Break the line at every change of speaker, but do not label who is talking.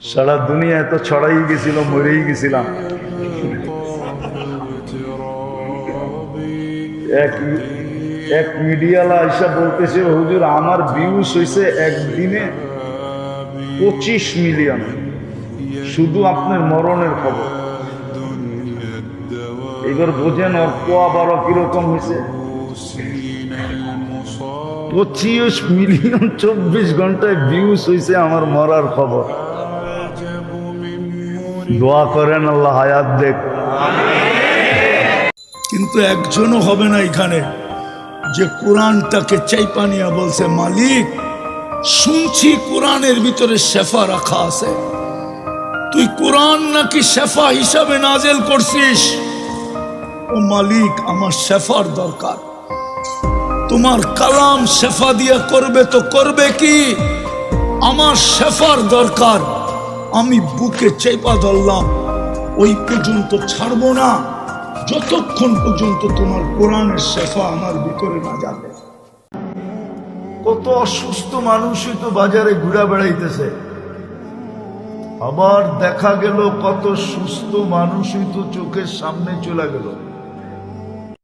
সারা দুনিয়া এত ছড়াই গেছিল, মরেই গেছিলাম। এক মিডিয়ালা এসে বলতেছে, হুজুর, আমার ভিউজ হয়েছে একদিনে পঁচিশ মিলিয়ন শুধু আপনার মরণের খবর। এবার বোঝেন ওর পোয়া বারো কীরকম হয়েছে পঁচিশ মিলিয়ন চব্বিশ ঘন্টায় ভিউজ হয়েছে আমার মরার খবর। দোয়া করেন আল্লাহ হায়াত দেখ।
কিন্তু একজনও হবে না এখানে। যে কোরআনটাকে চাইপানিয়া বলছে মালিক শুনছি কোরআনের ভিতরে শেফা রাখা আছে। তুই কোরআন নাকি শেফা হিসাবে নাজেল করছিস? ও মালিক আমার শেফার দরকার। তোমার কালাম শেফা দিয়ে করবে তো করবে কি? আমার শেফার দরকার। আমি বুকে চেপা ধরলাম, ওই পর্যন্ত ছাড়বো না। যতক্ষণ পর্যন্ত তোমার কোরআনের শেফা আমার ভিতরে না যাবে।
কত অসুস্থ মানুষই তো বাজারে ঘুরা বেড়াইতেছে। আবার দেখা গেল কত সুস্থ মানুষই তো চোখের সামনে চলে গেল।